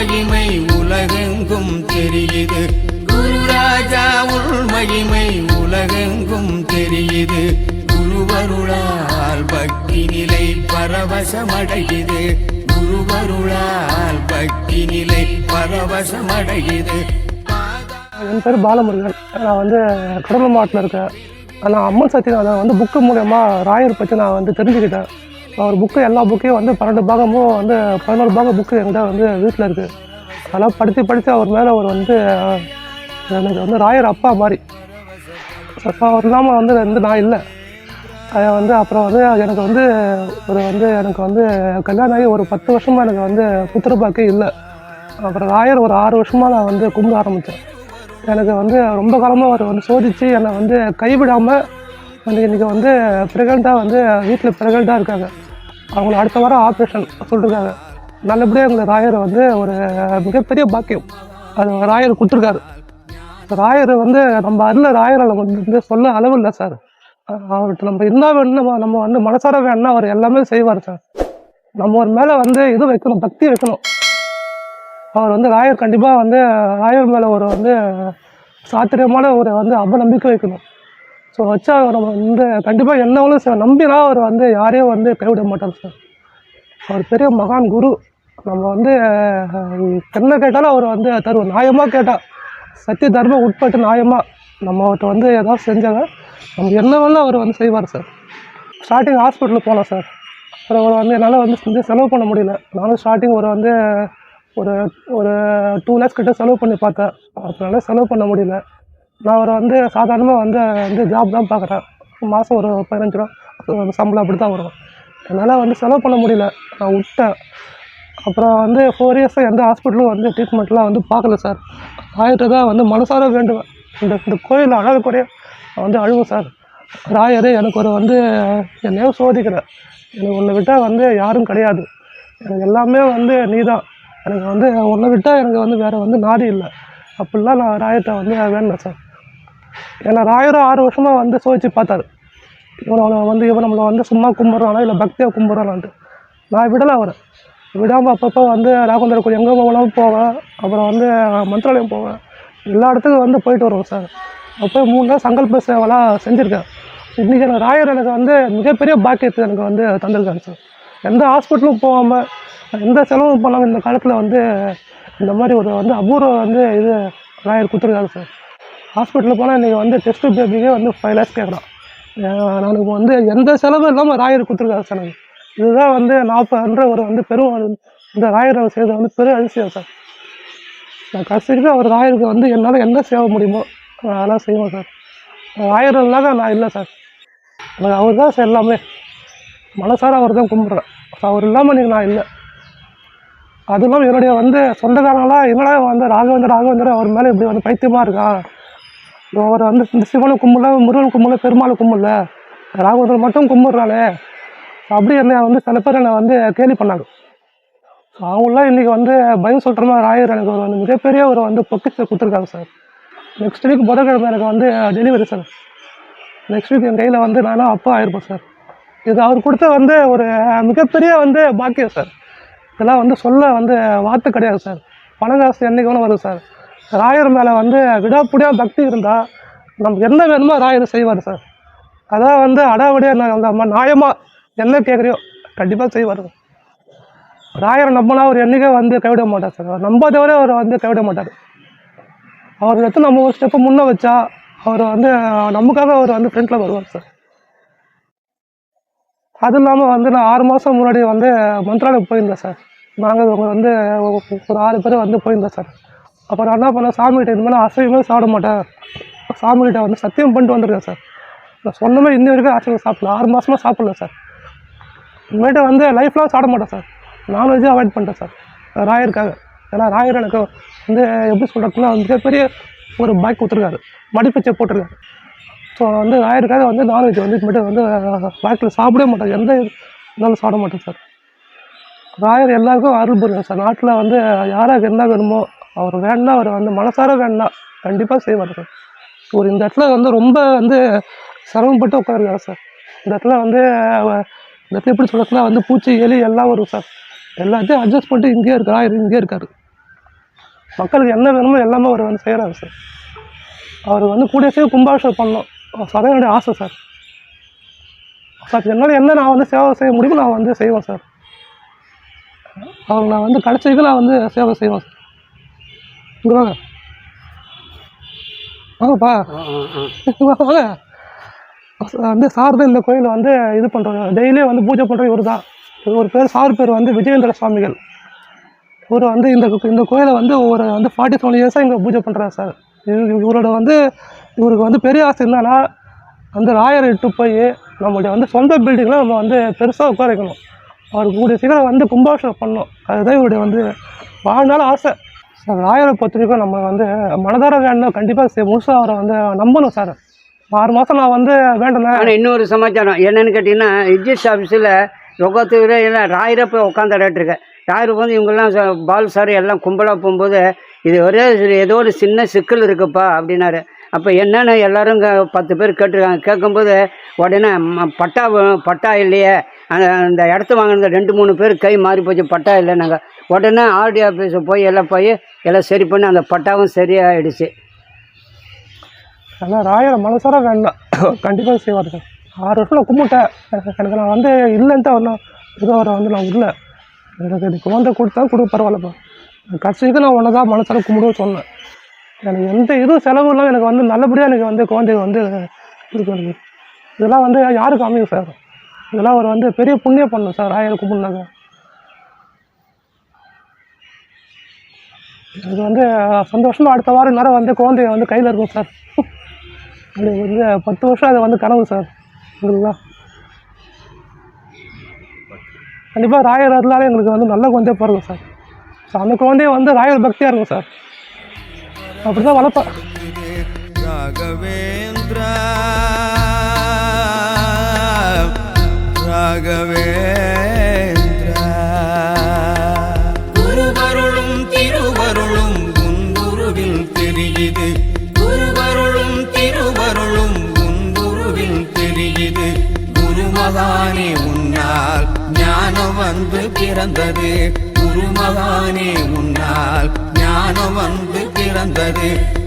மகிமை உலகெங்கும் தெரியுது. குருராஜா உள் மகிமை உலகெங்கும் தெரியுது. குருவருளால் பக்தி நிலை பரவசமடையுது. குருவருளால் பக்தி நிலை பரவசமடையுது. என் பேர் பாலமுருகன். நான் வந்து கடலூர் மாவட்டத்தில் இருக்கேன். நான் அம்மன் சத்யநாதன் வந்து புக்கு மூலயமா ராயர் பற்றி நான் வந்து தெரிஞ்சுக்கிட்டேன். அவர் புக்கு எல்லா புக்கையும் வந்து பன்னெண்டு பாகமும் வந்து பதினோரு பாகம் புக்கு என்கிட்ட வந்து வீட்டில் இருக்குது அதெல்லாம் படித்து படித்து அவர் மேலே அவர் வந்து எனக்கு வந்து ராயர் அப்பா மாதிரி. அப்பா அவர் இல்லாமல் வந்து வந்து நான் இல்லை. அதை வந்து அப்புறம் வந்து எனக்கு வந்து ஒரு வந்து எனக்கு வந்து கல்யாணம் ஆகி ஒரு பத்து வருஷமாக எனக்கு வந்து புத்திரப்பாக்கே இல்லை. அப்புறம் ராயர் ஒரு ஆறு வருஷமாக நான் வந்து கும்பிட ஆரம்பித்தேன் எனக்கு வந்து ரொம்ப காலமாக அவர் வந்து சோதித்து என்னை வந்து கைவிடாமல் வந்து இன்றைக்கி வந்து ப்ரெக்னெண்ட்டாக வந்து வீட்டில் ப்ரெக்னெண்ட்டாக இருக்காங்க. அவங்கள அடுத்த வாரம் ஆப்ரேஷன் சொல்லிருக்காங்க. நல்லபடியாக எங்களை ராயர் வந்து ஒரு மிகப்பெரிய பாக்கியம். அது ராயர் கொடுத்துருக்காரு. ராயர் வந்து நம்ம அருள ராயரை வந்து சொல்ல அளவு இல்லை சார். அவர்கிட்ட நம்ம என்ன வேணும் நம்ம வந்து மனசார வேணும்னா அவர் எல்லாமே செய்வார் சார். நம்ம ஒரு மேலே வந்து இது வைக்கணும் பக்தி வைக்கணும். அவர் வந்து ராயர் கண்டிப்பாக வந்து ராயர் மேலே ஒரு வந்து சாத்திரியமான ஒரு வந்து அவநம்பிக்கை வைக்கணும். ஸோ வச்சா நம்ம வந்து கண்டிப்பாக என்னவளும் சார் நம்பினா அவர் வந்து யாரையும் வந்து கைவிட மாட்டார் சார். அவர் பெரிய மகான் குரு. நம்ம வந்து என்ன கேட்டாலும் அவர் வந்து தருவோம். நியாயமாக கேட்டால் சத்திய தர்மம் உட்பட்டு நியாயமாக நம்ம அவர்கிட்ட வந்து ஏதாவது செஞ்சாங்க நம்ம என்ன வேணாலும் அவர் வந்து செய்வார் சார். ஸ்டார்டிங் ஹாஸ்பிட்டலுக்கு போனோம் சார். அப்புறம் அவர் வந்து என்னால் வந்து செஞ்சு செலவு பண்ண முடியல. நானும் ஸ்டார்டிங் ஒரு வந்து ஒரு ஒரு டூ லேக்ஸ் கிட்ட செலவு பண்ணி பார்த்தேன். அதனால செலவு பண்ண முடியல. நான் ஒரு வந்து சாதாரணமாக வந்து வந்து ஜாப் தான் பார்க்குறேன். மாதம் ஒரு பதினஞ்சு ரூபா சம்பளம் அப்படி தான் வரும். என்னால் வந்து செலவு பண்ண முடியல. நான் விட்டேன். அப்புறம் வந்து ஃபோர் இயர்ஸாக எந்த ஹாஸ்பிட்டலும் வந்து ட்ரீட்மெண்ட்லாம் வந்து பார்க்கல சார் ஆயிரத்தை தான் வந்து மனசார வேண்டுவேன். இந்த இந்த கோயில் அழகு குறைய வந்து அழுவும் சார் ராயரே எனக்கு ஒரு வந்து என்னையோ சோதிக்கிறேன் எனக்கு உன்னை விட்டால் வந்து யாரும் கிடையாது. எனக்கு எல்லாமே வந்து நீ தான் எனக்கு வந்து உன்னை விட்டால் எனக்கு வந்து வேறு வந்து நாடி இல்லை. அப்படிலாம் நான் ராயத்தை வந்து வேண்டேன் சார் ஏன்னா ராயரும் ஆறு வருஷமாக வந்து சோதிச்சு பார்த்தாரு. இவனை அவனை வந்து இவன் நம்மளை வந்து சும்மா கும்பிட்றானா இல்லை பக்தியாக கும்பிட்றானான்ட்டு. நான் விடலை அவரை. விடாமல் அப்பப்போ வந்து ராகுந்தர் கோயில் எங்கே போகலாம் போவேன். அப்புறம் வந்து மந்திராலயம் போவேன். எல்லா இடத்துக்கும் வந்து போயிட்டு வருவோம் சார். அப்போ மூணு நாள் சங்கல்ப சேவலாக செஞ்சுருக்கேன். இன்றைக்கி எனக்கு ராயர் எனக்கு வந்து மிகப்பெரிய பாக்கியத்தை எனக்கு வந்து தந்திருக்காங்க சார். எந்த ஹாஸ்பிட்டலும் போகாமல் எந்த செலவும் பண்ணாமல் இந்த காலத்தில் வந்து இந்த மாதிரி ஒரு வந்து அபூர்வம் வந்து இது ராயர் கொடுத்துருக்காங்க சார். ஹாஸ்பிட்டலில் போனால் இன்றைக்கி வந்து டெஸ்ட் பேபிக்கே வந்து ஃபைவ் லேக்ஸ் கேட்குறான் எனக்கு வந்து எந்த செலவும் இல்லாமல் ராயர் கொடுத்துருக்காரு சார் எனக்கு. இதுதான் வந்து நாற்பதுன்ற ஒரு வந்து பெரும் இந்த ராயர் அவர் செய்த வந்து பெரும் அதிசயம் சார். நான் கடைசிக்கு அவர் ராயருக்கு வந்து என்னால் என்ன சேவை முடியுமோ அதெல்லாம் செய்வோம் சார். ராயர் இல்லாத நான் இல்லை சார். அவர் தான் சார் எல்லாமே. மனசார அவர் தான் கும்பிட்றேன். அவர் இல்லாமல் நீங்கள் நான் இல்லை. அதுவும் இல்லாமல் என்னுடைய வந்து சொந்தக்காரங்களாம் என்னடா வந்து ராகவேந்தர் ராகவேந்தர் அவர் மேலே இப்படி வந்து பைத்தியமாக இருக்கா? அவர் வந்து இந்த சிவனை கும்பிடல முருகன் கும்பல பெருமாள் கும்பல. ராகவேந்தர் மட்டும் கும்பிட்றானே அப்படி என்ன வந்து சில பேர் என்னை வந்து கேலி பண்ணாங்க. ஸோ அவங்களாம் இன்றைக்கி வந்து பயம் சொல்கிற மாதிரி ராயர் எனக்கு ஒரு வந்து மிகப்பெரிய ஒரு வந்து பொக்கிஷத்தை கொடுத்துருக்காங்க சார் நெக்ஸ்ட் வீக் புதன்கிழமை எனக்கு வந்து டெலிவரி சார் நெக்ஸ்ட் வீக் என் கையில் வந்து நானும் அப்பா ஆயிருப்பேன் சார் இது அவர் கொடுத்த வந்து ஒரு மிகப்பெரிய வந்து பாக்கியம் சார் இதெல்லாம் வந்து சொல்ல வந்து வார்த்தை கிடையாது சார் பணம் காசு என்றைக்கு வேணும் வரும் சார் ராயர் மேலே வந்து விடாப்புடியாக பக்தி இருந்தால் நமக்கு என்ன வேணுமோ ராயர் செய்வார் சார். அதான் வந்து அடாவடியாக நான் அந்த அம்மா நியாயமாக என்ன கேட்குறியோ கண்டிப்பாக செய்வார். ராயரை நம்பினா அவர் என்றைக்கே வந்து கைவிட மாட்டார் சார். அவர் நம்பாதவரே அவர் வந்து கைவிட மாட்டார். அவர் எடுத்து நம்ம ஒரு ஸ்டெப்பு முன்னே வச்சா அவர் வந்து நமக்காக அவர் வந்து ஃப்ரெண்ட்டில் வருவார் சார். அது இல்லாமல் வந்து நான் ஆறு மாதம் முன்னாடி வந்து மந்த்ராலயம் போயிருந்தேன் சார். நாங்கள் வந்து ஒரு ஆறு பேர் வந்து போயிருந்தோம் சார். அப்போ நான் என்ன பண்ணேன்? சாமிகிட்ட இந்த மாதிரி அசைவமே சாப்பிட மாட்டேன். சாமிகிட்ட வந்து சத்தியம் பண்ணிட்டு வந்திருக்கேன் சார். நான் சொன்னமே இன்ன வரைக்கும் அசைவம் சாப்பிடல. ஆறு மாதமாக சாப்பிடல சார். இனிமேட்டு வந்து லைஃப்லாம் சாப்பிட மாட்டேன் சார். நான்வெஜ்ஜே அவாய்ட் பண்ணிட்டேன் சார். ராயருக்காக. ஏன்னா ராயர் எனக்கு வந்து எப்படி சொல்கிறதுனா மிகப்பெரிய ஒரு பைக் கொடுத்துருக்காரு. மடிப்பிச்சை போட்டிருக்காரு. ஸோ வந்து ராயருக்காக வந்து நான்வெஜ் வந்து இனிமேட்டு வந்து பைக்கில் சாப்பிடவே மாட்டேன். எந்த இருந்தாலும் சாப்பிட மாட்டேன் சார். ராயர் எல்லாருக்கும் அருள் புரியும் சார். நாட்டில் வந்து யாராருக்கு என்ன வேணுமோ அவர் வேணா அவர் வந்து மனசார வேணா கண்டிப்பாக செய்வார் சார். ஒரு இந்த இடத்துல வந்து ரொம்ப வந்து சிரமப்பட்டு உட்காருக்காரு சார். இந்த இடத்துல வந்து இந்த இடத்துல எப்படி சொல்கிறதுனா வந்து பூச்சி எலி எல்லாம் வரும் சார். எல்லாத்தையும் அட்ஜஸ்ட் பண்ணிட்டு இங்கேயே இருக்காரு ராயர் இங்கேயே இருக்கார். மக்களுக்கு என்ன வேணுமோ எல்லாமே அவர் வந்து செய்கிறாரு சார். அவர் வந்து கூடிய சேவை கும்பாபிஷேகம் பண்ணணும். சார் என்னுடைய ஆசை சார். சார் என்னால் என்ன நான் வந்து சேவை செய்ய முடியுமோ நான் வந்து செய்வேன் சார். அவர் நான் வந்து கடைசிக்கு நான் வந்து சேவை செய்வேன் சார். இங்கே வாங்க. வாங்கப்பா. வாங்க. வந்து சார் தான் இந்த கோயிலை வந்து இது பண்ணுறாங்க டெய்லியும் வந்து பூஜை பண்ணுறது இவர் தான். இவர் பேர் சார் பேர் வந்து விஜயேந்திர சுவாமிகள். இவர் வந்து இந்த இந்த கோயிலை வந்து ஒரு வந்து ஃபார்ட்டி செவன் இயர்ஸாக இங்கே பூஜை பண்ணுறாரு சார். இவரு- இவரோட வந்து இவருக்கு வந்து பெரிய ஆசை என்னன்னா அந்த ராயரை இட்டு போய் நம்மளுடைய வந்து சொந்த பில்டிங்கில் நம்ம வந்து பெருசாக உட்கார வைக்கணும். அவருக்கு கூடிய சீக்கிரம் வந்து கும்பாபிஷேகம் பண்ணணும். அதுதான் இவருடைய வந்து வாழ்நாள் ஆசை. சார் ராயரை பொறுத்த வரைக்கும் நம்ம வந்து மனதார வேணும் கண்டிப்பாக முழுசாக அவரை வந்து நம்பணும் சார். ஆறு மாதம் நான் வந்து வேண்டலை ஆனால் இன்னொரு சமாச்சாரம். என்னென்னு கேட்டிங்கன்னா ரிஜிஸ்ட் ஆஃபீஸில் ரொக்கத்துக்கு எல்லாம் ராயரை போய் உட்காந்துட்ருக்கேன் ராயர் வந்து இவங்கெல்லாம் பால் சார் எல்லாம் கும்பலாக போகும்போது இது ஒரே ஏதோ ஒரு சின்ன சிக்கல் இருக்குப்பா அப்படின்னாரு. அப்போ என்னென்னு எல்லாரும் இங்கே பத்து பேர் கேட்டிருக்காங்க. கேட்கும்போது உடனே பட்டா பட்டா இல்லையே. அந்த அந்த இடத்த வாங்கின ரெண்டு மூணு பேர் கை மாறி போச்சு. பட்டா இல்லைன்னாங்க உடனே ஆர்டி ஆஃபீஸை போய் எல்லாம் போய் எல்லாம் சரி பண்ணி அந்த பட்டாவும் சரியாயிடுச்சு. ஆனால் ராயரை மனசார வேண்டாம் கண்டிப்பாக செய்வார் ஆறு வருஷம் நான் கும்பிட்டேன். எனக்கு எனக்கு நான் வந்து இல்லைன்ட்டு தான் வரலாம் ஏதோ வர வந்து நான் இல்லை எனக்கு இது குழந்தை கொடுத்தா கொடுக்க பரவாயில்லப்பா. கடைசிக்கு நான் உன்னதான் மனசார கும்பிடுவோம் சொன்னேன். எனக்கு எந்த இதுவும் செலவு இல்லாமல் எனக்கு வந்து நல்லபடியாக எனக்கு வந்து குழந்தை வந்து இருக்கும் எனக்கு இதெல்லாம் வந்து யாருக்கு அமையும் சார்? இதெல்லாம் ஒரு வந்து பெரிய புண்ணியம் பண்ணும் சார் ஆயிரம் கும்பிட்னாங்க எனக்கு வந்து சந்தோஷமாக அடுத்த வாரம் நேரம் வந்து குழந்தைய வந்து கையில் இருக்கும் சார். அது வந்து பத்து வருஷம் அது வந்து கனவு சார். எங்களுக்குலாம் கண்டிப்பாக ராயர் அருளாலே எங்களுக்கு வந்து நல்ல குழந்தைய பிறகும் சார். ஸோ அந்த குழந்தைய வந்து ராயர் பக்தியாக இருக்கும் சார். அப்படி தான் வளர்ப்பேன் ராகவேந்திர ராகவேந்திர. குருவருளும் திருவருளும் குந்துருவில் தெரியுது. குருவருளும் திருவருளும் குந்துருவில் தெரியுது. குருமகானே உன்னால் ஞானம் வந்து பிறந்தது. குருமகானே உன்னால் ஞானம் வந்து பிறந்தது.